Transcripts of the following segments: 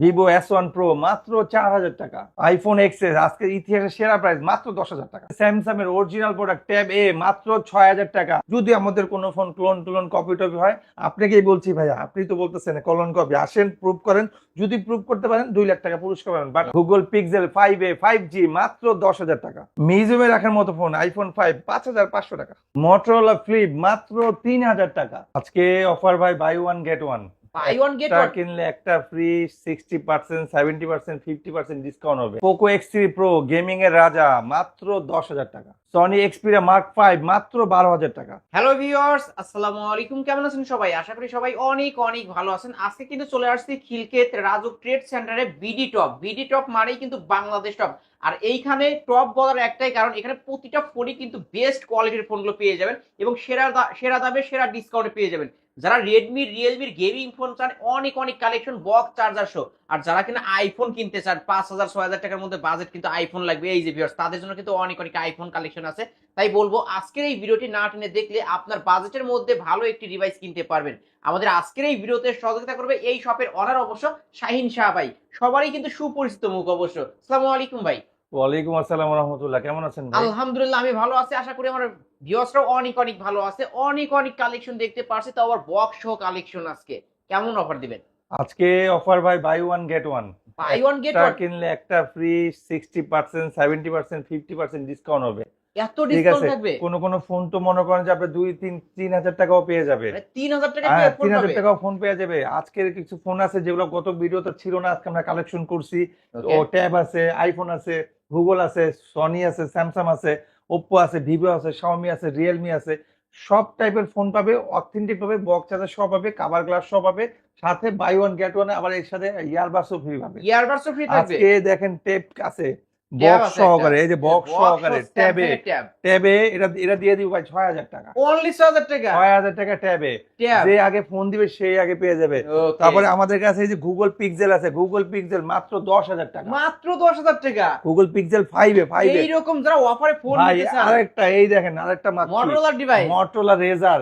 Vivo S one pro মাত্র চার হাজার টাকা। আইফোন এক্সএস আজকের ইতিহাসের সেরা প্রাইস মাত্র দশ হাজার টাকা। স্যামসাং এর অরিজিনাল প্রোডাক্ট ট্যাব এ মাত্র ছয় হাজার টাকা। যদি আমাদের কোনো ফোন ক্লোন টুলন কপি টপি হয়, আপনাকেই বলছি ভাইয়া আপনি তো বলতেছেন কলন কপি আসেন প্রুভ করেন। যদি প্রুভ করতে পারেন, দুই লাখ টাকা পুরস্কার পাবেন। But Google Pixel five A five G মাত্র দশ হাজার টাকা। মিউজিয়ামে রাখার মতো ফোন আইফোন ফাইভ পাঁচ হাজার পাঁচশো টাকা। মোটরোলা ফ্লিপ মাত্র তিন হাজার টাকা। আজকে অফার ভাই buy one get one buy one get একটা কিনলে একটা free sixty percent seventy percent fifty percent discount হবে। Poco X three pro gaming এর রাজা মাত্র দশ হাজার টাকা। সনি এক্সপিরিয়া মার্ক ফাইভ মাত্র বারো হাজার টাকা। হ্যালো ভিউয়ার্স আসসালামু আলাইকুম। কেমন আছেন সবাই? আশা করি সবাই অনেক অনেক ভালো আছেন। আজকে কিন্তু চলে আসছি Khilkhet Rajuk trade centre BD top BD top মানেই কিন্তু বাংলাদেশ টপ আর এইখানে টপ বলার একটাই কারণ, এখানে প্রতিটা ফোনই কিন্তু বেস্ট কোয়ালিটির ফোনগুলো পেয়ে যাবেন এবং সেরা সেরা দামে, সেরা ডিসকাউন্টে পেয়ে যাবেন। যারা রেডমি রিয়েলমির গেমিং ফোন চান, অনেক অনেক কালেকশন বক্স চার্জার শো আর যারা কিনা আইফোন কিনতে চান, পাঁচ হাজার, ছয় হাজার টাকার মধ্যে বাজেট কিন্তু আইফোন লাগবে। এই যে ভিউয়ার্স তাদের জন্য কিন্তু অনেক অনেক আইফোন কালেকশন আছে তাই বলব আজকের এই ভিডিওটি না টেনে দেখলে আপনার বাজেটের মধ্যে ভালো একটি ডিভাইস কিনতে পারবেন। আমাদের আজকের এই ভিডিওতে সহযোগিতা করবে এই শপের অনার অবশ্য শাহিন শাহ ভাই। সবারই কিন্তু সুপরিচিত মুখ অবশ্য। আসসালামু আলাইকুম ভাই। ওয়ালাইকুম আসসালাম রহমতুল্লাহ কেমন আছেন আলহামদুলিল্লাহ আমি ভালো আছি। আশা করি আমার ভিউয়ার্সরাও অনেক অনেক ভালো আছে। অনেক অনেক কালেকশন দেখতে পারছি। তো আবার বক্স সহ কালেকশন আজকে। কেমন অফার দিবেন? আজকে অফার ভাই buy one get one buy one get একটা কিনলে একটা free sixty percent seventy percent fifty percent discount হবে। এত ডিসকাউন্ট থাকবে। কোনো কোনো ফোন তো মনে করেন যে আপনি দুই তিন তিন হাজার টাকাও পেয়ে যাবে। মানে টাকা হ্যাঁ ফোন তিন হাজার পাবে। টাকাও ফোন পেয়ে যাবে। আজকের কিছু ফোন আছে যেগুলো গত ভিডিওতে ছিল না আজকে আমরা কালেকশন করছি। ও ট্যাব আছে আইফোন আছে গুগল আছে সনি আছে স্যামসাং আছে ওপ্পো আছে ভিভো আছে শাওমি আছে রিয়েলমি আছে। সব টাইপের ফোন পাবে অথেন্টিক পাবে বক্স চার্জার সব পাবে কাভার গ্লাস সব পাবে। সাথে বাই ওয়ান গেট ওয়ান আবার এর সাথে ইয়ারবাসও ফ্রি পাবে। ইয়ারবাডসও ফ্রি থাকবে। আজকে দেখেন টেপ আছে। বক্স সহকারে এই যে বক্স সহকারে ট্যাবে ট্যাবে এটা এটা দিয়ে দিব ভাই ছয় হাজার টাকা। অনলি টাকা? ছয় হাজার টাকা ট্যাবে যে আগে ফোন দিবে সেই আগে পেয়ে যাবে। তারপরে আমাদের কাছে এই যে গুগল পিক্সেল আছে গুগল পিক্সেল মাত্র দশ হাজার টাকা। মাত্র দশ হাজার টাকা? গুগল পিক্সেল ফাইভে ফাইভে এইরকম যারা অফারে ফোন ভাই নিতে চান আরেকটা এই দেখেন আরেকটা মাত্র। ডিভাইস মটোলা রেজার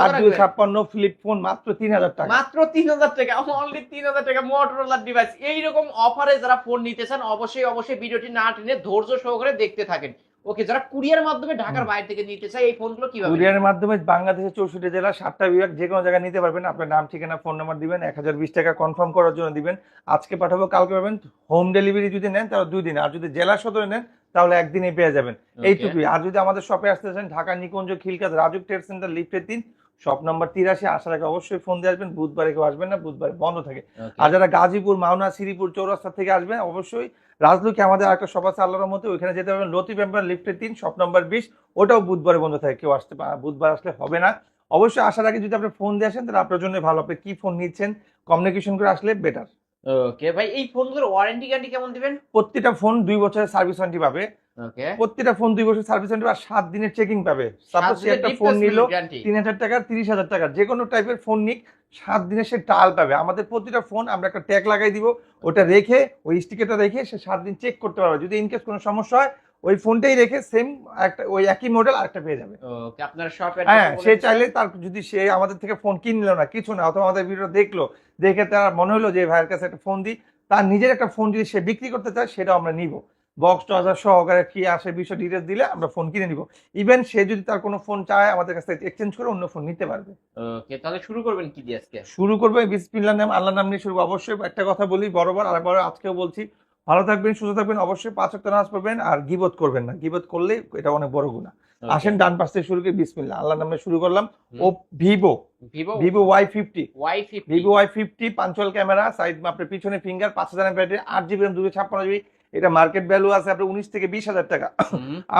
আর কত দুই রাখবেন? ছাপ্পান্ন ফ্লিপ ফোন মাত্র তিন হাজার টাকা। মাত্র তিন হাজার টাকা অনলি তিন হাজার টাকা মোটরোলার ডিভাইস এইরকম অফারে যারা ফোন নিতে চান অবশ্যই অবশ্যই ভিডিওটি না টেনে ধৈর্য সহকারে দেখতে থাকেন। ওকে যারা কুরিয়ার মাধ্যমে ঢাকার বাইরে থেকে নিতে চায় এই ফোনগুলো কীভাবে কুরিয়ারের মাধ্যমে বাংলাদেশের চৌষট্টি জেলা সাতটা বিভাগ যে কোনো জায়গায় নিতে পারবেন। আপনার নাম ঠিকানা ফোন নাম্বার দিবেন এক হাজার বিশ টাকা কনফার্ম করার জন্য দিবেন। আজকে পাঠাবো কালকে পাবেন। হোম ডেলিভারি যদি নেন তাহলে দুই দিন। আর যদি জেলা সদরে নেন তাহলে একদিনে পেয়ে যাবেন। এইটুকুই। আর যদি আমাদের শপে আসতে চান ঢাকা নিকুঞ্জ খিলকাত রাজুক ট্রেড সেন্টার লিফটের তিন শপ নাম্বার তিরাশি আসার আগে অবশ্যই ফোন দিয়ে আসবেন বুধবারে কেউ আসবেন না বুধবারে বন্ধ থাকে। আর যারা গাজীপুর মাওনা শ্রীপুর চৌরাস্তা থেকে আসবেন অবশ্যই রাজলুকে আমাদের আরেকটা সভা আছে আল্লাহর মতো ওইখানে যেতে পারবেন। লতিফ এম্পার লিফটের তিন শপ নাম্বার বিশ ওটাও বুধবারে বন্ধ থাকে কেউ আসতে পারে বুধবার আসলে হবে না। অবশ্যই আসার আগে যদি আপনি ফোন দিয়ে আসেন তাহলে আপনার জন্য ভালো। আপনি কি ফোন নিচ্ছেন কমিউনিকেশন করে আসলে বেটার ওকে ভাই এই ফোনগুলোর ওয়ারেন্টি গ্যারান্টি কেমন দিবেন? প্রত্যেকটা ফোন দুই বছরের সার্ভিস ওয়ারেন্টি পাবে। ওকে প্রত্যেকটা ফোন দুই বছর সার্ভিস ওয়ারেন্টি আর সাত দিনের চেকিং পাবে। সাপোজ একটা ফোন নিল তিন হাজার টাকা তিরিশ হাজার টাকা যে কোনো টাইপের ফোন নিক সাত দিনে সে টাল পাবে। আমাদের প্রতিটা ফোন আমরা একটা ট্যাগ লাগাই দিব ওটা রেখে ওই স্টিকারটা রেখে সে সাত দিন চেক করতে পারবে। যদি ইনকেস কোনো সমস্যা হয় ওই ফোনটাই রেখে সেম একটা ওই একই মডেল আরেকটা পেয়ে যাবে। ওকে আপনার শপে হ্যাঁ সে চাইলে তার যদি সে আমাদের থেকে ফোন কিনলো না কিছু না অথবা আমাদের ভিডিও দেখল দেখে তার মনে হলো যে ভাইয়ের কাছে একটা ফোন দিই। তার নিজের একটা ফোন যদি সে বিক্রি করতে চায় সেটা আমরা নিব। বক্স চার্জার সহকারে কি আসে বিষয় ডিটেলস দিলে আমরা ফোন কিনে নিব। ইভেন সে যদি তার কোনো ফোন চায় আমাদের কাছ থেকে এক্সচেঞ্জ করে অন্য ফোন নিতে পারবে। ওকে তাহলে শুরু করবেন কি দিয়ে আজকে? শুরু করবে বিসমিল্লাহ নাম আল্লাহ নাম নিয়ে শুরু অবশ্যই একটা কথা বলি বরাবর আর বড় আজকেও বলছি ভালো থাকবেন সুস্থ থাকবেন অবশ্যই পাঁচ ওয়াক্ত নামাজ পড়বেন আর গিবত করবেন না। গিবত করলে এটা অনেক বড় গুণা আসেন ডান পাশ থেকে শুরু করি বিসমিল্লাহ। আল্লাহ নামে শুরু করলাম। ও Vivo. Vivo? Vivo Y fifty Y fifty Vivo Y fifty punch hole camera side আপনার পিছনে ফিঙ্গার পাঁচ হাজার ব্যাটারি আট জিবি দুশো ছাপ্পান্ন জিবি। এটা মার্কেট ভ্যালু আছে আপনার উনিশ থেকে বিশ হাজার টাকা।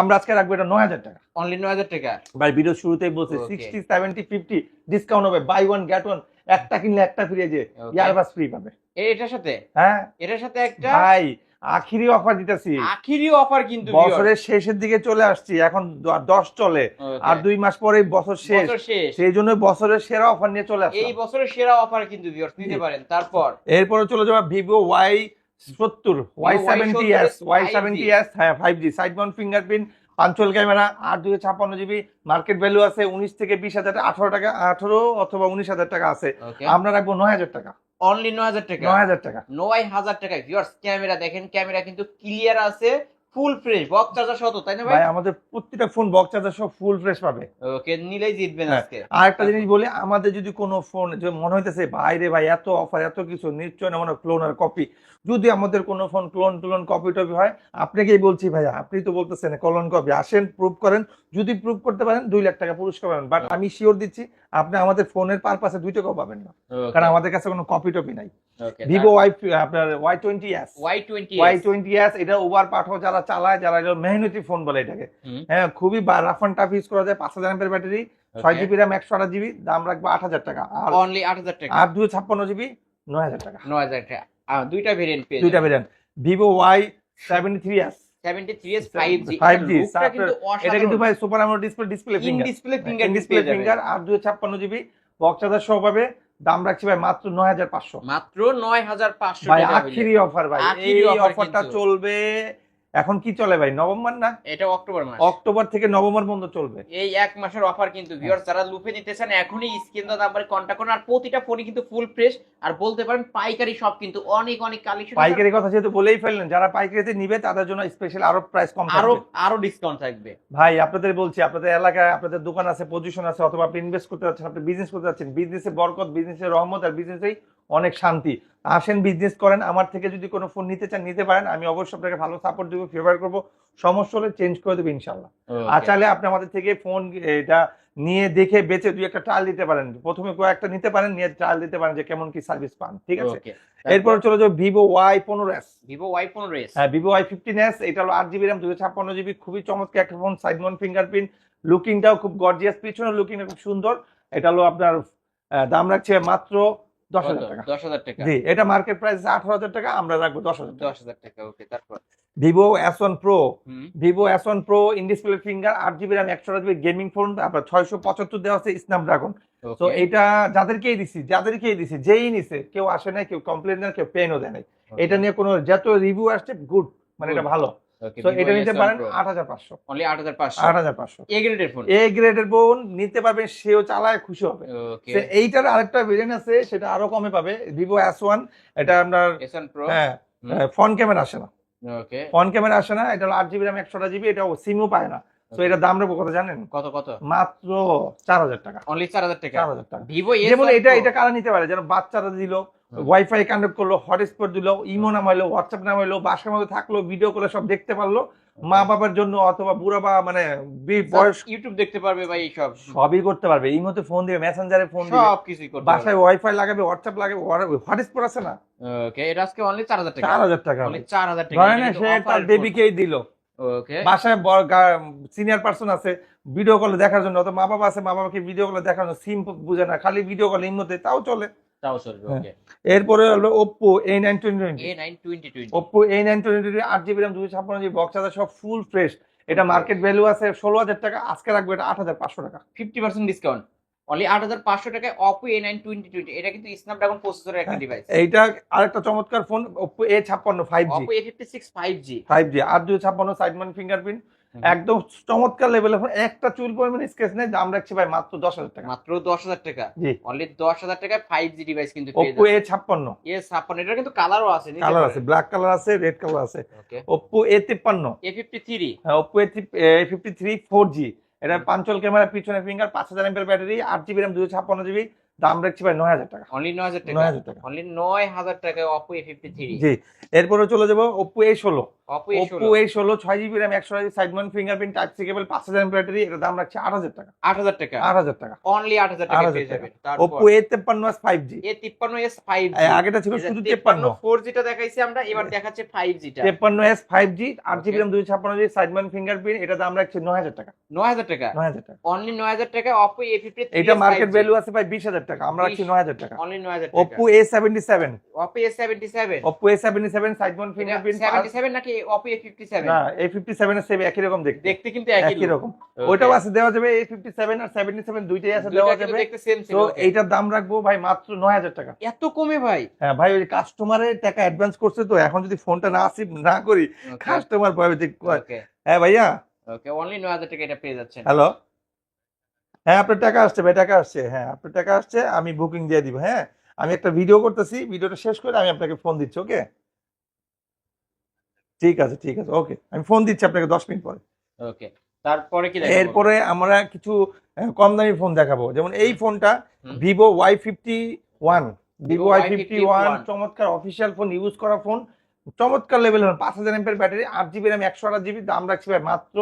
আমরা আজকে রাখব এটা নয় হাজার টাকা। অনলি নয় হাজার টাকা? ভাই ভিডিও শুরুতেই বলছে সিক্সটি সেভেন্টি ফিফটি ডিসকাউন্ট হবে। বাই ওয়ান গেট ওয়ান একটা কিনলে একটা ফ্রি যে. ইয়ারবাস ফ্রি পাবে। এটার সাথে? হ্যাঁ। এটার সাথে একটা ভাই আখিরি অফার দিতেছি। আখিরি অফার কিন্তু বছরের শেষের দিকে চলে আসছি এখন দশ চলে। আর দুই মাস পরে বছর শেষ। সেই জন্য বছরের সেরা অফার নিয়ে চলে আসছে এই বছরের সেরা অফার কিন্তু ভিউয়ার্স নিতে পারেন। তারপর? এরপরে চলে যাবে ভিভো ওয়াই সত্তর Y seventy S Y seventy S হ্যাঁ five G side mount fingerprint punch hole camera আট দুই ছাপ্পান্ন জিবি মার্কেট ভ্যালু আছে উনিশ থেকে বিশ হাজার আঠারো টাকা আঠারো অথবা উনিশ হাজার টাকা আছে। আমরা রাখব নয় হাজার টাকা। অনলি নয় হাজার টাকা? নয় হাজার টাকা। নয় হাজার টাকা ভিউয়ার্স ক্যামেরা দেখেন ক্যামেরা কিন্তু ক্লিয়ার আছে ফুল ফ্রেশ বক্স চার্জার সহ তো, তাই না ভাই? ভাই আমাদের প্রত্যেকটা ফোন বক্স চার্জার সব ফুল ফ্রেশ পাবে। ওকে নিলেই জিতবেন হ্যাঁ। আজকে। আর একটা জিনিস বলি আমাদের যদি কোনো ফোন মনে হইতেছে বাইরে ভাই এত অফার এত কিছু নিশ্চয় না মনে ক্লোন আর কপি যদি আমাদের কোনো ফোন ক্লোন টোলন কপি টপি হয় আপনাকেই বলছি ভাইয়া আপনি তো বলতেছেন ক্লোন কপি আসেন প্রুভ করেন যদি প্রুভ করতে পারেন দুই লাখ টাকা পুরস্কার পাবেন। বাট আমি শিওর দিচ্ছি আপনি আমাদের ফোনের পারপাসে দুই টাকাও পাবেন না। কারণ আমাদের কাছে কোনো কপি টপি নাই। ভিভো ওয়াই আপনার Y twenty S Y twenty Y twenty S এটা ওভার পাঠাও যারা চালায় যারা এটা মেহনতি ফোন বলে এটাকে। হ্যাঁ খুবই রাফ অ্যান্ড টাফ ইউজ করা যায় পাঁচ হাজার এমপের ব্যাটারি ছয় জিবি র্যাম একশো আঠাশ জিবি দাম রাখব আট হাজার টাকা। আর অনলি আট হাজার টাকা। আর দুশো ছাপ্পান্ন জিবি নয় হাজার টাকা। নয় হাজার টাকা। দুইটা ভেরিয়েন্ট পেয়ে দুইটা variant Vivo Y seventy three S seventy three S five G 5G, কিন্তু এটা কিন্তু ভাই super AMOLED display display finger display finger display finger আর দুশো ছাপ্পান্ন জিবি বক্স চার্জার সহ পাবে। দাম রাখছি ভাই মাত্র নয় হাজার পাঁচশো। মাত্র নয় হাজার পাঁচশো ভাই আখিরি অফার ভাই। আখিরি এই অফারটা চলবে এখন কি চলে ভাই? নভেম্বর না? এটা অক্টোবর মাস। অক্টোবর থেকে নভেম্বর পর্যন্ত চলবে। এই এক মাসের অফার কিন্তু ভিউয়ার্স যারা লুপে নিতে চান এখনই স্ক্রিন নাম্বারে কন্ট্যাক্ট করুন। আর প্রতিটা ফোনই কিন্তু ফুল ফ্রেশ আর বলতে পারেন পাইকারি সব কিন্তু অনেক অনেক কালেকশন পাইকারি কথা যেহেতু বলেই ফেললেন যারা পাইকারিতে নিবে তাদের জন্য স্পেশাল আরও প্রাইস কম আরও থাকবে। আরও ডিসকাউন্ট থাকবে। ভাই আপনাদের বলছি আপনাদের এলাকায় আপনাদের দোকান আছে পজিশন আছে অথবা আপনি ইনভেস্ট করতে যাচ্ছেন আপনি বিজনেস করতে যাচ্ছেন বিজনেসে বরকত বিজনেসের রহমত আর বিজনেসেই অনেক শান্তি। আসেন বিজনেস করেন আমার থেকে যদি কোনো ফোন নিতে চান নিতে পারেন। আমি অবশ্যই আপনাকে ভালো সাপোর্ট দেবো ফেভার করব। সমস্যা হলে চেঞ্জ করে দেবো ইনশাল্লাহ আর চাইলে আপনি আমাদের থেকে ফোন এটা নিয়ে দেখে বেঁচে দুই একটা ট্রায়াল দিতে পারেন। প্রথমে কয়েকটা নিতে পারেন নিয়ে ট্রায়াল দিতে পারেন যে কেমন কি সার্ভিস পান ঠিক আছে? এরপর চলে যাব ভিভো ওয়াই পনেরো এস ভিভো ওয়াই পনেরো এস হ্যাঁ ভিভো ওয়াই ফিফটিন এস এটা হলো আট জিবি র্যাম দুশো ছাপ্পান্ন জিবি খুবই চমৎকার একটা ফোন সাইড মাউন্ট ফিঙ্গারপ্রিন্ট লুকিংটাও খুব গর্জিয়াস পিছনের লুকিংটা খুব সুন্দর। এটা হলো আপনার দাম রাখছে মাত্র দশ হাজার টাকা। দশ হাজার টাকা। জি এটা মার্কেট প্রাইস আঠারো হাজার টাকা আমরা রাখব দশ হাজার দশ হাজার টাকা ওকে তারপর? Vivo S one pro Vivo S one pro in display finger আট জিবি র্যাম একশো জিবি গেমিং ফোন আপনার ছয়শো পঁচাত্তর দেওয়া আছে স্ন্যাপড্রাগন তো এটা যাদেরকেই দিছি যাদেরকেই দিছি যেই নিছে কেউ আসে নাই কেউ কমপ্লেন দেয় কেউ পেনও দেয় নাই। এটা নিয়ে কোনো যত রিভিউ আসছে গুড মানে এটা ভালো। ওকে এটা নিতে পারেন আট হাজার পাঁচশো। অনলি আট হাজার পাঁচশো? আট হাজার পাঁচশো। এ গ্রেডের ফোন এ গ্রেডের বোন নিতে পারবে সেও চালায় খুশি হবে। ওকে এইটার আরেকটা ভেরিয়েন্ট আছে সেটা আরও কমে পাবে ভিভো এস এটা আপনার এসন প্রো হ্যাঁ। ফ্রন্ট ক্যামেরা আসে না। ওকে ক্যামেরা আসে না এটা হলো জিবি জিবি এটা সিমও পায় না। তো এটার দাম রাখব কত জানেন? কত কত? মাত্র চার হাজার টাকা। অনলি চার হাজার টাকা? চার হাজার টাকা। যেমন এটা এটা কারা নিতে পারে? যেন বাচ্চারা দিল। ওয়াইফাই কানেক্ট করল হটস্পট দিল ইমো নামাইলো হোয়াটসঅ্যাপ নামাইলো বাসার মধ্যে থাকল ভিডিও করে সব দেখতে পারল। মা বাবার জন্য অথবা বুড়া বা মানে বয়স ইউটিউব দেখতে পারবে ভাই সব সবই করতে পারবে। ইমোতে ফোন দিবে মেসেঞ্জারে ফোন দিবে। সব কিছুই করতে বাসায় ওয়াইফাই লাগাবে হোয়াটসঅ্যাপ লাগাবে হটস্পট আছে না? ওকে এটা আজকে অনলি চার হাজার টাকা। চার হাজার টাকা অনলি চার হাজার টাকা। ধরেন সে তার বেবিকেই দিল। ওকে বাসায় সিনিয়র পার্সন আছে ভিডিও কলে দেখার জন্য অথবা মা বাবা আছে মা বাবাকে ভিডিও কলে দেখার জন্য সিম বুঝে না খালি ভিডিও কলে ইমোতে তাও চলে। তাও চলবে হ্যাঁ। ওকে এরপরে হলো বক্স আছে সব ফুল ফ্রেশ এটা মার্কেট ভ্যালু আছে ষোলো হাজার টাকা আজকে রাখব এটা আট হাজার পাঁচশো টাকা। ফিফটি পার্সেন্ট ডিসকাউন্ট অনলি আট হাজার পাঁচশো টাকায় Oppo A nine twenty twenty এটা কিন্তু স্ন্যাপড্রাগন প্রসেসরের একটা হ্যাঁ। ডিভাইস এইটা আরেকটা চমৎকার ফোন এ ছাপ্পান্ন five G Oppo A fifty six five G five G আট দুশো ছাপ্পান্ন সাইডমান ফিঙ্গারপ্রিন্ট একদম চমৎকার লেভেলের ফোন একটা চুল পরিমাণ স্কেচ নেই দাম রাখছি ভাই মাত্র দশ হাজার টাকা। মাত্র দশ হাজার টাকা? জি। অনলি দশ হাজার টাকায় ফাইভ জি ডিভাইস কিন্তু ওপ্পো এ ছাপ্পান্ন। এ ছাপ্পান্ন। এটা কিন্তু কালারও আছে কালার আছে ব্ল্যাক কালার আছে রেড কালার আছে। ওপ্পো এ তিপ্পান্ন। A fifty three Oppo A fifty three four G এটা পাঞ্চল ক্যামেরা পিছনে ফিঙ্গার পাঁচ হাজার এমপের ব্যাটারি আট জিবি র্যাম দুশো ছাপ্পান্ন জিবি দাম রাখছি ভাই নয় হাজার টাকা। অনলি নয় হাজার টাকা? নয় হাজার টাকা। অনলি নয় হাজার টাকায় Oppo A fifty three G. এরপরে চলে যাব ওপ্পো এ ষোলো। অপো এ ওপ্পো ষোলো ছয় জিবি র্যাম একশো GB side mount fingerprint type C cable পাঁচ হাজার ব্যাটারি এটা দাম রাখছে আট হাজার টাকা। আট হাজার টাকা। আট হাজার টাকা। অনলি আট হাজার টাকা পেয়ে যাবেন। ওপ্পো এ তেপ্পান্ন ফাইভ জি এ তিপ্পান্ন এস ফাইভ আগেটা ছিল শুধু তেপ্পান্ন ফোর জিটা দেখাইছি আমরা এবার দেখাচ্ছে ফাইভ জিটা তেপ্পান্ন এস ফাইভ জি আট জিবি. র্যাম দুশো ছাপ্পান্ন জিবি সাইডমান ফিঙ্গারপ্রিন্ট এটা দাম রাখছে নয় হাজার টাকা। নয় হাজার টাকা। নয় হাজার টাকা। অনলি নয় হাজার টাকা অপো এ ফিফটি এটা মার্কেট ভ্যালু আছে বিশ হাজার টাকা আমরা রাখছি নয় হাজার টাকা। অনলি নয় হাজার Oppo A seventy seven Oppo A seventy seven Oppo A seventy seven side mount fingerprint seventy seven নাকি অপো এ ফিফটি সেভেন না এ ফিফটি সেভেন এর সেম একই রকম দেখতে। দেখতে কিন্তু একই রকম। ওইটাও আছে দেওয়া যাবে এ ফিফটি সেভেন আর সেভেন্টি সেভেন দুইটাই আছে দেওয়া যাবে। তো এইটার দাম রাখব ভাই মাত্র নয় হাজার টাকা। এত কমে ভাই? হ্যাঁ ভাই ওই কাস্টমারের টাকা অ্যাডভান্স করছে তো এখন যদি ফোনটা না আসি না করি কাস্টমার পাবে যে হ্যাঁ ভাইয়া? ওকে অনলি নয় হাজার টাকা এটা পেয়ে যাচ্ছেন। হ্যালো হ্যাঁ আপনার টাকা আসছে ভাই টাকা আসছে। হ্যাঁ আপনার টাকা আসছে আমি বুকিং দিয়ে দিব হ্যাঁ। আমি একটা ভিডিও করতেছি ভিডিওটা শেষ করে আমি আপনাকে ফোন দিচ্ছি ওকে ঠিক আছে ঠিক আছে ওকে আমি ফোন দিচ্ছি আপনাকে দশ মিনিট পরে। ওকে তারপরে কি এরপরে আমরা কিছু কম দামি ফোন দেখাবো। যেমন এই ফোনটা Vivo Y fifty one Vivo Y fifty one চমৎকার অফিসিয়াল ফোন ইউজ করা ফোন চমৎকার লেভেল পাঁচ হাজার এমপের ব্যাটারি আট জিবি র্যাম একশো আট জিবি দাম রাখছি ভাই মাত্র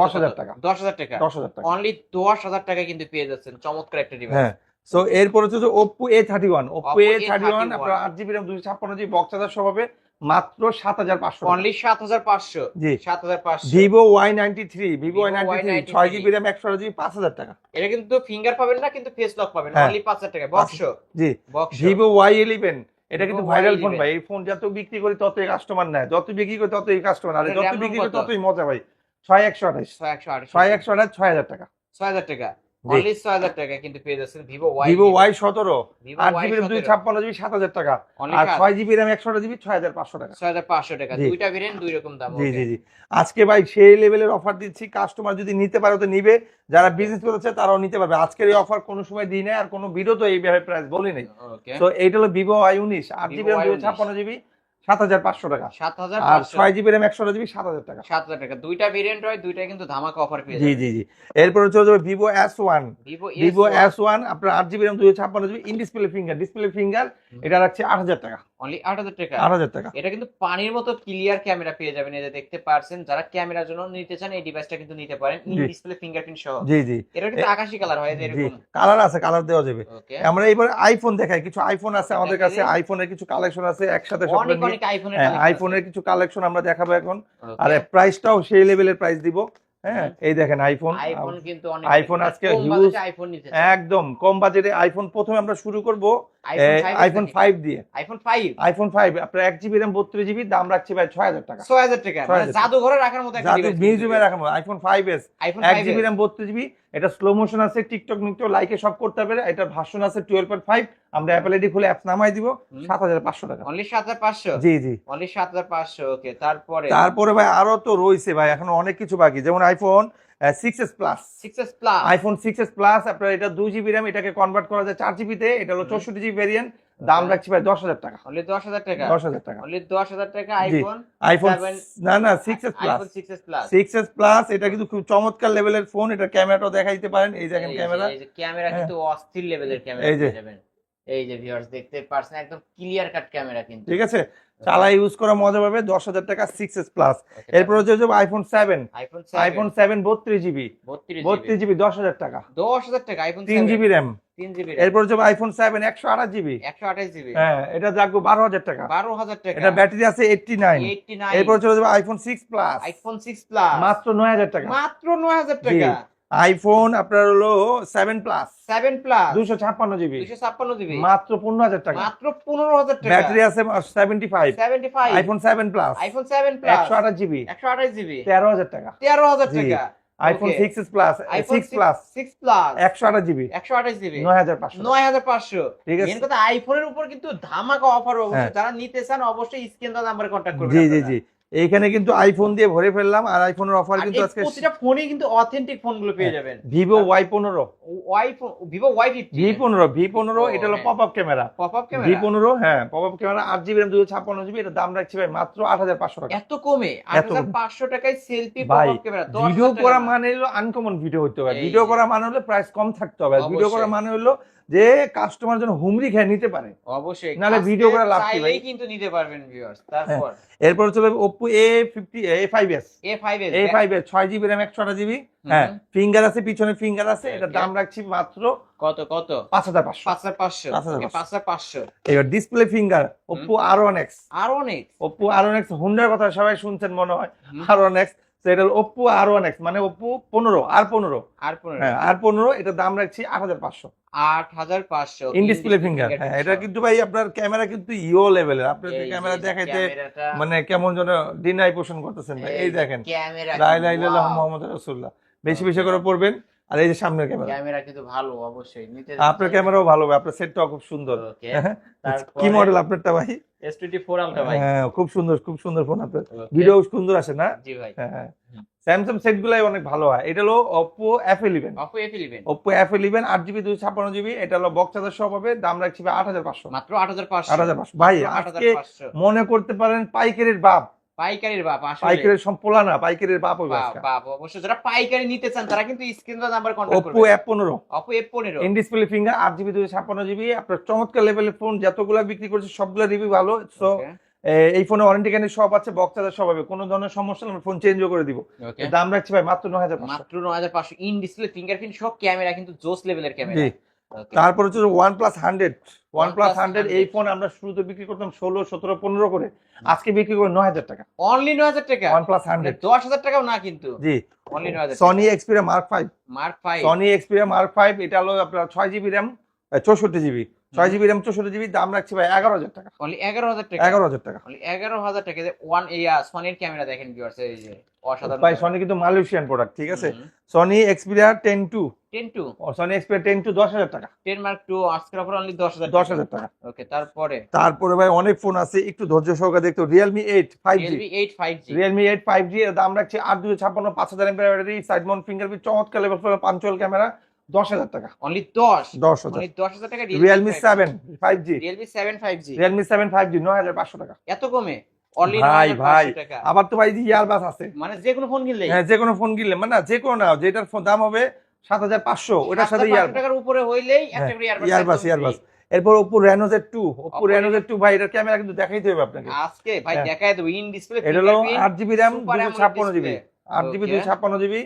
দশ হাজার টাকা। দশ হাজার টাকা? দশ হাজার টাকা। অনলি দশ হাজার টাকা কিন্তু পেয়ে যাচ্ছেন চমৎকার একটা ডিভাইস হ্যাঁ সো এরপর হচ্ছে যে Oppo A thirty one Oppo A thirty one A31 আপনার আট জিবি র্যাম দুশো ছাপ্পান্ন জিবি বক্স চার্জার সহ হবে মাত্র সাত হাজার পাঁচশো অনলি সাত হাজার পাঁচশো। জি। সাত হাজার পাঁচশো। Vivo Y ninety three Vivo Y ninety three ছয় জিবি র্যাম একশো জিবি পাঁচ হাজার টাকা। এটা কিন্তু ফিঙ্গার পাবেন না কিন্তু ফেস লক পাবেন। হ্যাঁ। অনলি পাঁচ হাজার টাকা। বক্স জি। ভিভো ওয়াই ইলেভেন এটা কিন্তু ভাইরাল ফোন ভাই। এই ফোন যত বিক্রি করি ততই কাস্টমার নেয়। যত বিক্রি করি ততই কাস্টমার আর যত বিক্রি করি ততই মজা ভাই। ছয় একশো আঠাশ। ছয় একশো আঠাশ। ছয় একশো আঠাশ ছয় হাজার টাকা। ছয় হাজার টাকা। অনলি টাকা কিন্তু পেয়ে যাচ্ছেন ওয়াই ওয়াই জিবি টাকা। আর জিবি জিবি টাকা। ছয় হাজার পাঁচশো টাকা। দুইটা ভেরিয়েন্ট দুই রকম দাম জি জি জি। আজকে ভাই সেই লেভেলের অফার দিচ্ছি। কাস্টমার যদি নিতে পারে তো নিবে। যারা বিজনেস করতেছে তারাও নিতে পারবে। আজকের এই অফার কোনো সময় দিই নাই আর কোনো ভিডিও তো এইভাবে প্রাইস বলি নাই। তো এইটা হলো ভিভো আই উনিশ। আট জিবি Vivo র্যাম দুই Y19 ছাপ্পান্ন জিবি। সাত হাজার পাঁচশো টাকা। সাত হাজার আর ছয় জিবি র্যাম একশো জিবি সাত হাজার টাকা। সাত হাজার টাকা। দুইটা ভেরিয়েন্ট হয় দুইটা কিন্তু ধামাকা অফার পেয়ে জি জি জি। এরপর হচ্ছে Vivo S one Vivo S one আপনার আট জিবি র্যাম দুই ছাপ্পান্ন GB in display finger display finger এটা রাখছে আট হাজার টাকা। অনলি আট হাজার টাকা। আট হাজার টাকা। এটা কিন্তু পানির মতো ক্লিয়ার ক্যামেরা পেয়ে যাবেন যে দেখতে পারছেন। যারা ক্যামেরার জন্য নিতে চান এই ডিভাইসটা কিন্তু নিতে পারেন। ইন ডিসপ্লে ফিঙ্গারপ্রিন্ট সহ। জি জি। এটা কিন্তু আকাশি কালার হয় এরকম। কালার আছে কালার দেওয়া যাবে। আমরা এবার আইফোন দেখাই। কিছু আইফোন আছে আমাদের কাছে আইফোনের কিছু কালেকশন আছে একসাথে সব অনেক অনেক আইফোনের হ্যাঁ আইফোনের কিছু কালেকশন আমরা দেখাবো এখন। আর প্রাইসটাও সেই লেভেলের প্রাইস দিব। হ্যাঁ এই দেখেন আইফোন আইফোন কিন্তু অনেক আইফোন আজকে বাজেটে আইফোন নিতে একদম কম বাজেটে আইফোন প্রথমে আমরা শুরু করব আইফোন ফাইভ দিয়ে। আইফোন 5 আইফোন ফাইভ আপনার এক জিবি র্যাম বত্রিশ জিবি দাম রাখছি ভাই ছয় হাজার টাকা। 6000 টাকা মানে 6000 জাদুঘরে রাখার মতো একটা ডিভাইস মিউজিয়ামে রাখা আইফোন ফাইভ এস আইফোন এক 5 জিবি র্যাম বত্রিশ জিবি এটা স্লো মোশন আছে টিকটক মিকটক লাইকে সব করতে পারবে। এটা ভার্সন আছে টুয়েলভ পয়েন্ট ফাইভ আমরা অ্যাপেল আইডি খুলে অ্যাপ নামাই দিব। সাত হাজার পাঁচশো টাকা। অনলি 7500 জি জি। অনলি 7500 ওকে তারপরে? তারপরে ভাই আরও তো রয়েছে ভাই এখন অনেক কিছু বাকি। যেমন iPhone six S plus 6s plus iPhone six S plus আপনার এটা দুই জিবি র্যাম এটাকে কনভার্ট করা যায় চার জিবিতে এটা হলো। চৌষট্টি জিবি ভ্যারিয়েন্ট দাম রাখছি ভাই দশ হাজার টাকা। অনলি 10000 টাকা? দশ হাজার টাকা। অনলি 10000 টাকা আইফোন আইফোন না না six S plus iPhone 6s plus six S plus এটা কিন্তু খুব চমৎকার লেভেলের ফোন এটা ক্যামেরাটাও দেখা দিতে পারেন। এই দেখেন ক্যামেরা এই যে ক্যামেরা কিন্তু অস্থির লেভেলের ক্যামেরা এই যে। এই যে ভিউয়ার্স দেখতে পারছেন একদম ক্লিয়ার কাট ক্যামেরা কিন্তু। ঠিক আছে? চালা ইউজ করা মজা পাবে দশ হাজার টাকা সিক্স এস প্লাস এরপর হচ্ছে যে আইফোন সেভেন আইফোন সেভেন বত্রিশ জিবি 32 বত্রিশ জিবি দশ হাজার টাকা। 10000 টাকা আইফোন তিন জিবি র্যাম 3 জিবি এরপর হচ্ছে আইফোন সেভেন একশো আঠাশ জিবি 128 জিবি হ্যাঁ এটা রাখব বারো হাজার টাকা। 12000 টাকা। এটা ব্যাটারি আছে এইটটি নাইন 89 এরপর চলে যাবে iPhone six plus iPhone 6 plus মাত্র নয় হাজার টাকা। মাত্র 9000 টাকা। আইফোন আপনার হলো সেভেন প্লাস সেভেন প্লাস দুশো ছাপ্পান্ন জিবি 256 জিবি মাত্র পনেরো হাজার টাকা। মাত্র 15000 টাকা। ব্যাটারি আছে seventy five 75 iPhone seven plus iPhone seven plus একশো আঠাশ জিবি 128 জিবি তেরো হাজার টাকা। তেরো হাজার টাকা। IPhone six plus six plus 6 plus একশো আঠাশ জিবি 128 জিবি নয় হাজার পাঁচশো। 9500 ঠিক আছে। কথা আইফোনের উপর কিন্তু ধামাকা অফার হ্যাঁ। অবশ্যই যারা নিতে চান অবশ্যই স্ক্রিন নাম্বারে কন্টাক্ট করবেন জি জি জি। এইখানে কিন্তু আইফোন দিয়ে ভরে ফেললাম আর আইফোনের অফার কিন্তু আজকে প্রতিটা ফোনে কিন্তু অথেন্টিক ফোনগুলো পেয়ে যাবেন। ভিভো ওয়াই পনেরো। ওয়াই ভিভো ওয়াই ভি পনেরো ভি পনেরো এটা হলো হ্যাঁ। Pop up camera pop up V camera পনেরো হ্যাঁ পপ আপ ক্যামেরা আট জিবি র্যাম দুশো ছাপ্পান্ন জিবি এটা দাম রাখছি ভাই মাত্র আট হাজার পাঁচশো টাকা। এত কমে? এত কমে। 8500 টাকায় সেলফি ভাই, ক্যামেরা ভিডিও করা মানে হলো আনকমন ভিডিও হতে হবে। ভিডিও করা মানে হলো প্রাইস কম থাকতে হবে। ভিডিও করা মানে হলো যে কাস্টমার যেন হুমরি খেয়ে নিতে পারে। অবশ্যই। নালে ভিডিও করে লাভ কি ভাই? কিন্তু নিতে পারবেন ভিউয়ার্স তারপর। হ্যাঁ। এরপর চলে Oppo A50 A5s A5s A5s 6GB RAM 128GB হ্যাঁ ফিঙ্গার আছে পিছনে ফিঙ্গার আছে এটা দাম রাখছি মাত্র কত কত? 5500 5500 5500 এবার display finger Oppo R1X R1X Oppo R1X হুন্ডার কথা সবাই শুনছেন মনে হয়। R1X এটা ওপো আর ওয়ান এক্স মানে ওপো পনেরো আর পনেরো। আর পনেরো। হ্যাঁ আর পনেরো এটা দাম রাখছি আট হাজার পাঁচশো। আট হাজার পাঁচশো। ইন ডিসপ্লে ফিঙ্গার হ্যাঁ এটা কিন্তু ভাই আপনার ক্যামেরা কিন্তু ইও লেভেলের আপনার ক্যামেরা দেখাইতে মানে কেমন যেন ডিনাই পোষণ করতেছেন ভাই। এই দেখেন। ক্যামেরা ইল্লাল্লাহ মুহাম্মাদুর বেশি বেশি করে পড়বেন আর এই যে সামনের ক্যামেরা ক্যামেরা কিন্তু ভালো অবশ্যই। নিতে আপনার ক্যামেরাও ভালো আপনার সেটটাও খুব সুন্দর। হ্যাঁ, কি মডেল আপনারটা ভাই? S24 আলট্রা ভাই। হ্যাঁ খুব সুন্দর খুব সুন্দর ফোন আপনার। ভিডিও সুন্দর আসে না? জি ভাই। হ্যাঁ হ্যাঁ। স্যামসাং সেট গুলাই অনেক ভালো হয়। এটা হলো ওপো এফ ইলেভেন আট জিবি দুশো ছাপ্পান্ন জিবি এটা হলো বক্স চার্জার সহ পাবে দাম রাখছি ভাই আট হাজার পাঁচশো। মাত্র আট হাজার পাঁচশো। আট হাজার পাঁচশো। ভাই আট হাজার আজকে মনে করতে পারেন পাইকারির বাপ। পাইকারির বাপ আসলে। পাইকারির সম্পলা না পাইকারির বাপ বাপ বাপ অবশ্যই। যারা পাইকারি নিতে চান তারা কিন্তু স্ক্রিন নাম্বার এফ পনেরো। Oppo F in display finger আট জিবি দুশো ছাপ্পান্ন জিবি আপনার চমৎকার লেভেলের ফোন যতগুলো বিক্রি করছে সবগুলো রিভিউ ভালো। সো এই ফোনে ওয়ারেন্টি ক্যান্ডি সব আছে বক্স চার্জার সব হবে। কোনো ধরনের সমস্যা হলে ফোন চেঞ্জও করে দিব। দাম রাখছি ভাই মাত্র নয় হাজার মাত্র নয় হাজার পাঁচশো। ইন ডিসপ্লে ফিঙ্গারপ্রিন্ট সব ক্যামেরা কিন্তু জোস লেভেলের ক্যামেরা তারপর হচ্ছে one plus hundred one plus hundred এই ফোন আমরা শুরুতে বিক্রি করতাম ষোলো সতেরো পনেরো করে। আজকে বিক্রি করে নয় হাজার টাকা। অনলি নয় হাজার টাকা? ওয়ান প্লাস হান্ড্রেড দশ হাজার টাকাও না কিন্তু? জি। অনলি নয় হাজার Sony Xperia mark five mark five Sony Xperia mark five এটা হলো আপনার ছয় জিবি র্যাম চৌষট্টি জিবি ছয় জিবি র্যাম চৌষট্টি জিবি দাম রাখছি ভাই এগারো হাজার টাকা। অনলি এগারো হাজার টাকা। এগারো হাজার টাকা। অনলি এগারো হাজার টাকা। যে ওয়ান ইয়া সনির ক্যামেরা দেখেন ভিউয়ার্স এই যে অসাধারণ। ভাই সনি কিন্তু মালয়েশিয়ান প্রোডাক্ট ঠিক আছে? Sony Xperia ten two ten two Sony Xperia ten two দশ হাজার টাকা। টেন মার্ক টু আজকের অফার অনলি দশ হাজার দশ হাজার টাকা। ওকে তারপরে? তারপরে ভাই অনেক ফোন আছে একটু ধৈর্য সহকারে দেখতো Realme eight five G eight five G Realme eight five G দাম রাখছি আট দুশো ছাপ্পান্ন পাঁচ হাজার MP battery side mount fingerprint চমৎকার লেভেল পাঞ্চুয়াল ক্যামেরা দশ হাজার টাকা। অনলি দশ। দশ হাজার। দশ হাজার টাকা Realme seven five G Realme seven five G Realme seven five G নয় হাজার পাঁচশো টাকা। এত কমে? ভাই, ভাই। আবার তো ভাই ইয়ারবাস আছে। মানে যে কোনো ফোন কিনলে হ্যাঁ যে কোনো ফোন কিনলে। মানে না যে কোনো না যেটার দাম হবে সাত হাজার পাঁচশো ওটার সাথে টাকার উপরে হইলেই হ্যাঁ, ইয়ারবাস ইয়ারবাস এরপর ওপো টু ওপো টু ভাই এটার ক্যামেরা কিন্তু দেখাইতে হবে আপনাকে। আজকে ভাই হ্যাঁ। দেখায় দেবো। ইন ডিসপ্লে এটা হলো আট জিবি র্যাম দুশো ছাপ্পান্ন জিবি। আট জিবি. দুশো ছাপ্পান্ন জিবি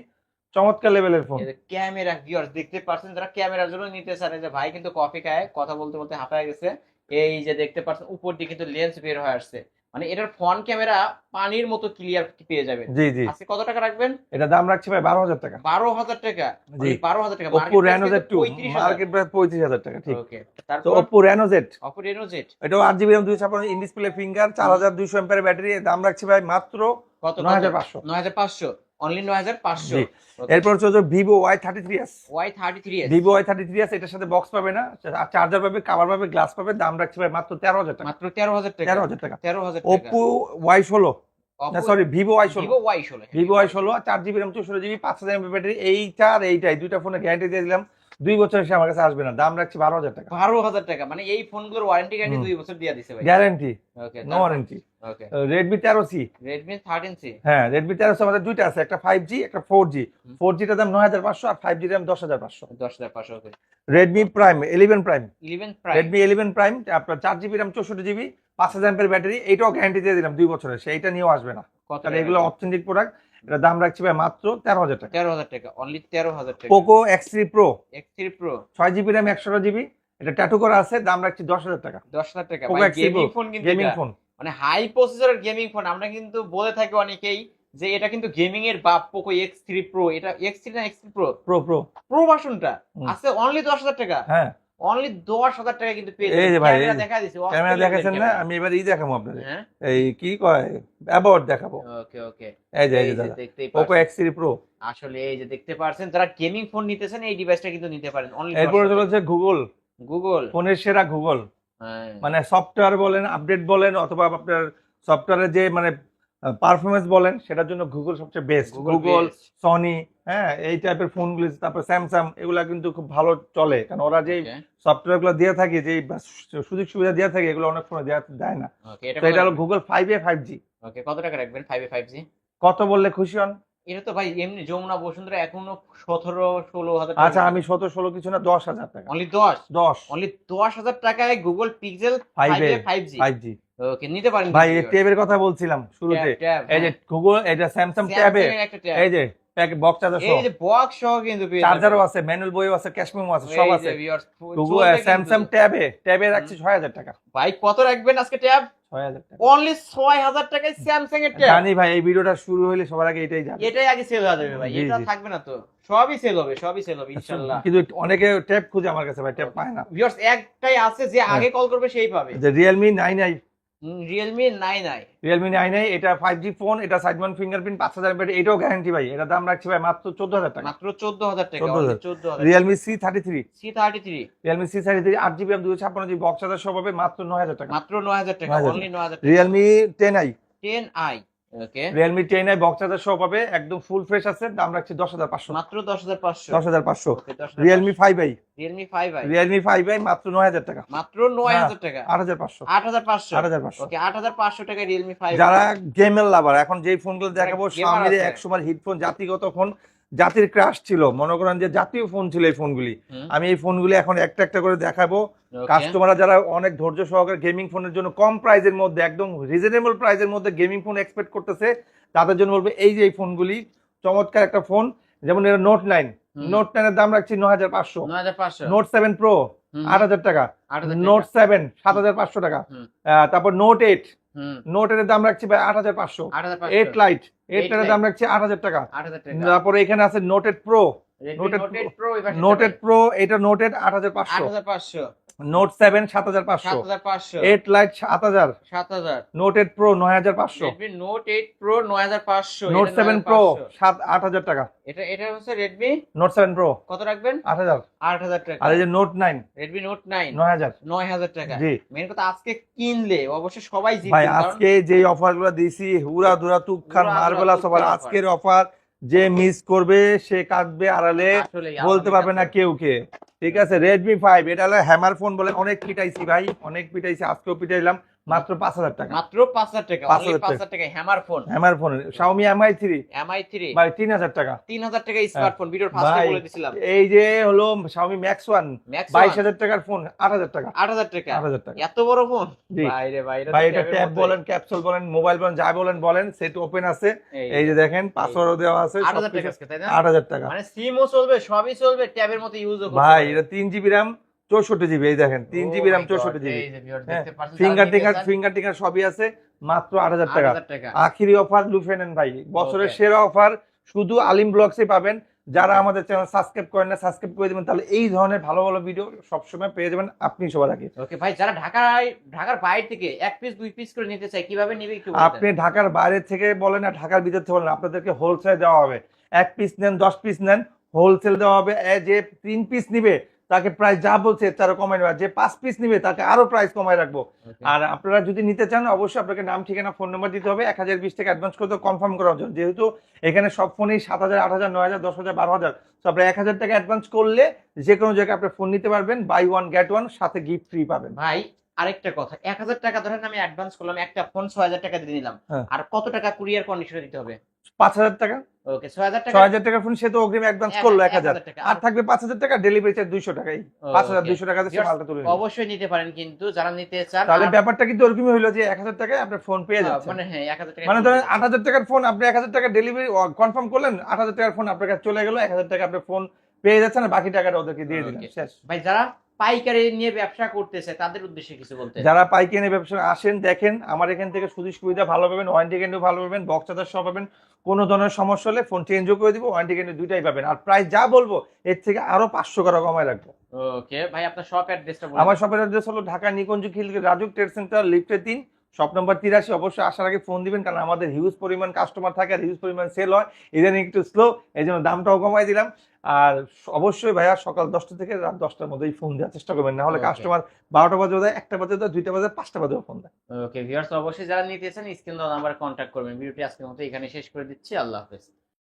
চমৎকার লেভেলের ফোন ক্যামেরা ভিউয়ার্স দেখতে পাচ্ছেন যারা ক্যামেরার জন্য নিতে চান যে ভাই কিন্তু কফি খায় কথা বলতে বলতে হাঁপায় গেছে। এই যে দেখতে পাচ্ছেন উপর দিয়ে কিন্তু লেন্স বের হয়ে আসছে। মানে এটার ফ্রন্ট ক্যামেরা পানির মতো ক্লিয়ার পেয়ে যাবেন। জি জি। আজকে কত টাকা রাখবেন? এটা দাম রাখছি ভাই 12000 টাকা। 12000 টাকা? জি। 12000 টাকা Oppo Reno Z2 market price 35000 টাকা ঠিক। ওকে তো Oppo Reno Z Oppo Reno Z এটা 8GB RAM 256 in display finger 4200 এমএর ব্যাটারি দাম রাখছি ভাই মাত্র কত 9500 9500 অনলি নয় হাজার পাঁচশো। জি। এরপর হচ্ছে Vivo Y thirty three S Y thirty three Vivo Y thirty three S এটার সাথে বক্স পাবে না চার্জার পাবে কাভার পাবে গ্লাস পাবে দাম রাখছি ভাই মাত্র তেরো হাজার টাকা। মাত্র তেরো হাজার টাকা। তেরো হাজার টাকা। তেরো হাজার টাকা। ওপো ওয়াই ষোলো। সরি ভিভো ওয়াই ষোলো। ভিভো ওয়াই ষোলো। ভিভো চার জিবি র্যাম চৌষট্টি জিবি পাঁচ হাজার ব্যাটারি এইটা আর এইটাই দুইটা ফোনে গ্যারান্টি দিয়ে দিলাম। দুই বছর এসে আমার কাছে আসবে না। দাম রাখছি বারো হাজার টাকা। বারো হাজার টাকা মানে এই ফোনগুলোর ওয়ারেন্টি গ্যারান্টি দুই বছর দিয়ে দিছে ভাই। Guarantee okay no warranty okay Redmi তেরো সি রেডমি থার্টিন সি হ্যাঁ রেডমি তেরো সি আমাদের দুইটা আছে একটা ফাইভ জি একটা ফোর জি ফোর জিটার দাম নয় হাজার পাঁচশো আর ফাইভ জি দাম দশ হাজার পাঁচশো। দশ হাজার পাঁচশো Redmi prime eleven prime eleven prime Redmi eleven prime আপনার চার জিবি র্যাম চৌষট্টি জিবি পাঁচ হাজার ব্যাটারি এইটাও গ্যারান্টি দিয়ে দিলাম দুই বছরের। সেইটা নিয়েও আসবে না। এগুলো অথেন্টিক প্রোডাক্ট এটা দাম রাখছি ভাই মাত্র তেরো হাজার টাকা। তেরো হাজার টাকা অনলি তেরো হাজার টাকা। Poco X three pro X three pro ছয় জিবি র্যাম একশো জিবি এটা ট্যাটু করা আছে দাম রাখছি দশ হাজার টাকা। দশ হাজার টাকা। Poco X3 গেমিং ফোন কিন্তু গেমিং ফোন মানে হাই প্রসেসরের গেমিং ফোন আমরা কিন্তু বলে থাকি অনেকেই যে এটা কিন্তু গেমিং এর বাপ পোকো এক্স থ্রি প্রো এটা এক্স থ্রি না X three pro pro pro pro ভার্সনটা। আছে অনলি দশ হাজার টাকা। হ্যাঁ। অনলি দশ হাজার টাকা কিন্তু পেয়ে এই যে ভাই, ক্যামেরা দেখা দিছি ক্যামেরা দেখাচ্ছেন না আমি এবার ই দেখাবো আপনাদের। হ্যাঁ? এই কি কয়? অ্যাবাউট দেখাবো। ওকে ওকে। এই যে এই এই যে এক্স থ্রি প্রো আসলে এই যে দেখতে পাচ্ছেন যারা গেমিং ফোন নিতেছেন এই ডিভাইসটা কিন্তু নিতে পারেন। অনলি এরপরে চলেছে গুগল গুগল ফোনের সেরা গুগল হ্যাঁ। মানে সফটওয়্যার বলেন আপডেট বলেন অথবা আপনার সফটওয়্যারের যে মানে পারফরমেন্স বলেন সেটার জন্য গুগল সবচেয়ে বেস্ট গুগল। সনি হ্যাঁ এই টাইপের ফোনগুলি তারপর স্যামসাং এগুলা কিন্তু খুব ভালো চলে। কারণ ওরা যে Okay, সফটওয়্যারগুলো দিয়ে থাকে যে সুযোগ সুবিধা দিয়ে থাকে এগুলো অনেক ফোনে দেয় না। এটা তো এটা হলো Google five A five G okay, কত টাকা রাখবেন ফাইভ ফাইভ জি কত বললে খুশি হন? এটা তো ভাই এমনি যমুনা বসুন্ধরা এখনও সতেরো ষোলো হাজার আচ্ছা আমি সতেরো ষোলো কিছু না দশ হাজার টাকা। অনলি দশ? দশ। অনলি দশ হাজার টাকায় Google Pixel five A five G five G okay নিতে পারেন ভাই ট্যাবের কথা বলছিলাম শুরুতে। এই যে গুগল এটা স্যামসাং ট্যাবে এই যে বক্স চার্জার সহ। এই যে বক্স সহ কিন্তু চার্জারও আছে ম্যানুয়াল বইও আছে ক্যাশ মেমো আছে সব আছে। গুগল স্যামসাং ট্যাবে ট্যাবে রাখছি ছয় হাজার টাকা। ভাই কত রাখবেন আজকে ট্যাব ছয় হাজার টাকা। অনলি ছয় হাজার টাকায় স্যামসাং এর ট্যাব জানি ভাই এই ভিডিওটা শুরু হলে সবার আগে এটাই যাবে এটাই আগে সেল হয়ে যাবে ভাই এটা থাকবে না তো। সবই সেল হবে সবই সেল হবে ইনশাআল্লাহ কিন্তু অনেকে ট্যাব খুঁজে আমার কাছে ভাই ট্যাব পায় না। ভিউয়ার্স একটাই আছে যে আগে কল করবে সেই পাবে। যে রিয়েলমি নাইন আই রিয়েলমি নাই নাই নাইন আই এটা ফাইভ জি ফোন এটা সাইডমান ফিঙ্গারপ্রিন্ট পাঁচ হাজার ব্যাটারি এটাও গ্যারান্টি ভাই। এটা দাম রাখছি ভাই মাত্র চোদ্দ হাজার টাকা। মাত্র চোদ্দ হাজার টাকা চোদ্দ হাজার। Realme C thirty three C thirty three Realme C thirty three আট জিবি দুশো ছাপ্পান্ন জিবি বক্স হাজার সব হবে মাত্র নয় হাজার টাকা। মাত্র নয় হাজার টাকা অনলি নয় হাজার Realme ten I ten I Realme ten I box charger সহ পাবে একদম ফুল ফ্রেশ আছে দাম রাখছি দশ হাজার পাঁচশো। মাত্র দশ হাজার পাঁচশো। দশ হাজার পাঁচশো। Realme five I Realme five I Realme five I মাত্র নয় হাজার টাকা। মাত্র নয় হাজার টাকা। আট হাজার পাঁচশো। আট হাজার পাঁচশো। আট হাজার পাঁচশো। আট হাজার পাঁচশো টাকা রিয়েলমি ফাইভ যারা গেমের লাভার এখন যেই ফোনগুলো দেখাবো সামনে। একসময় হিটফোন জাতিগত ফোন জাতির ক্রাশ ছিল। মনে করেন যে জাতীয় ফোন ছিল এই ফোনগুলি আমি এই ফোনগুলি এখন একটা একটা করে দেখাবো। কাস্টমাররা যারা অনেক ধৈর্য সহকারে গেমিং ফোনের জন্য কম প্রাইজের মধ্যে একদম রিজনেবল প্রাইজের মধ্যে গেমিং ফোন এক্সপেক্ট করতেছে তাদের জন্য বলব এই যে এই ফোনগুলি চমৎকার একটা ফোন যেমন এটা নোট নাইন নোট নাইনের দাম রাখছি নয় হাজার পাঁচশো। নোট সেভেন প্রো আট হাজার টাকা। নোট সেভেন সাত হাজার পাঁচশো টাকা। তারপর নোট এইট নোট এর দাম রাখছি ভাই আট হাজার পাঁচশো। এইট লাইট লাইটের দাম রাখছি আট হাজার টাকা। তারপরে এখানে আছে note eight pro note eight pro note eight pro এটা নোটেড আট হাজার পাঁচশো। নোট সেভেন সাত হাজার পাঁচশো। এইট লাইট সাত হাজার। সাত হাজার। নোটেড প্রো নয় হাজার পাঁচশো। নোট এইট প্রো নয় হাজার পাঁচশো। নোট সেভেন প্রো সাত আট হাজার টাকা। এটা এটা হচ্ছে রেডমি নোট সেভেন প্রো কত রাখবেন? আট হাজার। আট হাজার টাকা। আর এই যে note nine Redmi note nine নয় হাজার। নয় হাজার টাকা। জি। মেন কথা আজকে কিনলে অবশ্যই সবাই ভাই আজকে যে অফারগুলো দিয়েছি হুরা দুরা অফার তুক্কার offer। আজকের অফার যে মিস করবে সে কাঁদবে আড়ালে বলতে পারবে না কেউ কে। ঠিক আছে? রেডমি ফাইভ এটা হলো হ্যামার ফোন বলে অনেক পিটাইছি ভাই অনেক পিটাইছি আজকেও পিটাইলাম। মাত্র পাঁচ হাজার টাকা। মাত্র পাঁচ হাজার টাকা। পাঁচ হাজার টাকা। Hammer phone hammer phone Xiaomi Mi three Mi three ভাই তিন হাজার টাকা। তিন হাজার টাকা স্মার্টফোন ভিডিওর ফার্স্টে হ্যাঁ। বলে দিছিলাম। এই যে হলো শাওমি ম্যাক্স ওয়ান বাইশ হাজার টাকার ফোন আট হাজার টাকা। আট হাজার টাকা। আট হাজার টাকা। এত বড় ফোন জি। বাইরে বাইরে ভাই এটা ট্যাব বলেন ক্যাপসুল বলেন মোবাইল বলেন যা বলেন বলেন সেট ওপেন আছে। এই। যে দেখেন পাসওয়ার্ডও দেওয়া আছে আট হাজার টাকা আট হাজার টাকা। মানে সিমও চলবে সবই চলবে ট্যাবের মতো ইউজ হবে ভাই এটা তিন জিবি র্যাম চৌষট্টি জিবি এই দেখেন তিন জিবি র্যাম চৌষট্টি জিবি। ফিঙ্গার টিঙ্গার ফিঙ্গার টিঙ্গার সবই আছে মাত্র আট হাজার আট টাকা। আখিরি অফার লুফে নেন ভাই বছরের সেরা অফার শুধু আলিম ব্লগসে পাবেন। যারা আমাদের চ্যানেল সাবস্ক্রাইব করেন না সাবস্ক্রাইব করে দেবেন তাহলে এই ধরনের ভালো ভালো ভিডিও সবসময় পেয়ে যাবেন আপনি সবার আগে। ওকে ভাই যারা ঢাকায় ঢাকার বাইরে থেকে এক পিস দুই পিস করে নিতে চাই কীভাবে নিবে একটু আপনি ঢাকার বাইরে থেকে বলেন না ঢাকার ভিতর থেকে বলেন আপনাদেরকে হোলসেল দেওয়া হবে। এক পিস নেন দশ পিস নেন হোলসেল দেওয়া হবে এ যে তিন পিস নিবে তাকে প্রাইস যা বলছে তারা কমাই নেবে। যে পাঁচ পিস নিবে তাকে আরও প্রাইস কমাই রাখব। আর আপনারা যদি নিতে চান অবশ্যই আপনাকে নাম ঠিকানা ফোন নাম্বার দিতে হবে। এক হাজার বিশ টাকা অ্যাডভান্স করতে কনফার্ম করার জন্য যেহেতু এখানে সব ফোনেই সাত হাজার আট হাজার নয় হাজার দশ হাজার বারো হাজার। তো আপনি এক হাজার টাকা অ্যাডভান্স করলে যে কোনো জায়গায় আপনি ফোন নিতে পারবেন বাই ওয়ান গেট ওয়ান সাথে গিফট ফ্রি পাবেন। ভাই আরেকটা কথা। এক হাজার টাকা ধরেন আমি অ্যাডভান্স করলাম একটা ফোন ছয় হাজার টাকা দিয়ে নিলাম। হ্যাঁ। আর কত টাকা কুরিয়ার কন্ডিশনে দিতে হবে? পাঁচ হাজার টাকা। ওকে ছয় হাজার টাকা? ছয় হাজার টাকার ফোন সে তো অগ্রিম অ্যাডভান্স করল এক এক হাজার। হাজার আর থাকবে পাঁচ হাজার টাকা ডেলিভারি চার্জ দুইশো টাকাই। পাঁচ হাজার দুইশো টাকা সে মালটা তুলে অবশ্যই নিতে পারেন কিন্তু যারা নিতে চান তাহলে ব্যাপারটা কিন্তু ওরকমই হইল যে এক হাজার টাকায় আপনার ফোন পেয়ে যাচ্ছে মানে হ্যাঁ এক হাজার টাকা মানে ধরেন আট হাজার টাকার ফোন আপনি এক হাজার টাকা ডেলিভারি কনফার্ম করলেন আট হাজার টাকার ফোন আপনার কাছে চলে গেল এক হাজার টাকা আপনার ফোন পেয়ে যাচ্ছেন আর বাকি টাকাটা ওদেরকে দিয়ে দিলেন। শেষ। ভাই যারা পাইকারি নিয়ে ব্যবসা করতেছে তাদের উদ্দেশ্যে কিছু বলতে যারা পাইকারি ব্যবসা আসেন দেখেন আমার এখান থেকে সুযোগ সুবিধা ভালো পাবেন ওয়ারেন্টি ক্যান্ডি ভালো পাবেন বক্স চার্জার সব পাবেন। কোনো ধরনের সমস্যা হলে ফোন চেঞ্জও করে দিব ওয়ারেন্টি কেন দুইটাই পাবেন। আর প্রাইস যা বলব এর থেকে আরও পাঁচশো টাকা কমায় রাখব। ওকে ভাই আপনার শপ অ্যাড্রেসটা বলুন। আমার শপের অ্যাড্রেস হলো ঢাকা নিকঞ্জ খিল রাজুক ট্রেড সেন্টার লিফটে তিন শপ নম্বর তিরাশি। অবশ্যই আসার আগে ফোন দিবেন কারণ আমাদের হিউজ পরিমাণ কাস্টমার থাকে আর হিউজ পরিমাণ সেল হয়। এদের একটু স্লো এই জন্য দামটাও কমাই দিলাম। আর অবশ্যই ভাইয়া সকাল দশটা থেকে রাত দশটার মধ্যেই ফোন দেওয়ার চেষ্টা করবেন। না হলে কাস্টমার বারোটা বাজে দেয় একটা বাজে দেয় দুইটা বাজে পাঁচটা বাজে ফোন দেয়। ওকে ভিউয়ার্স অবশ্যই যারা নিতেছেন স্ক্রিন নাম্বার কন্ট্যাক্ট করবেন। ভিডিওটি আজকের মতো এখানে শেষ করে দিচ্ছি। আল্লাহ হাফেজ।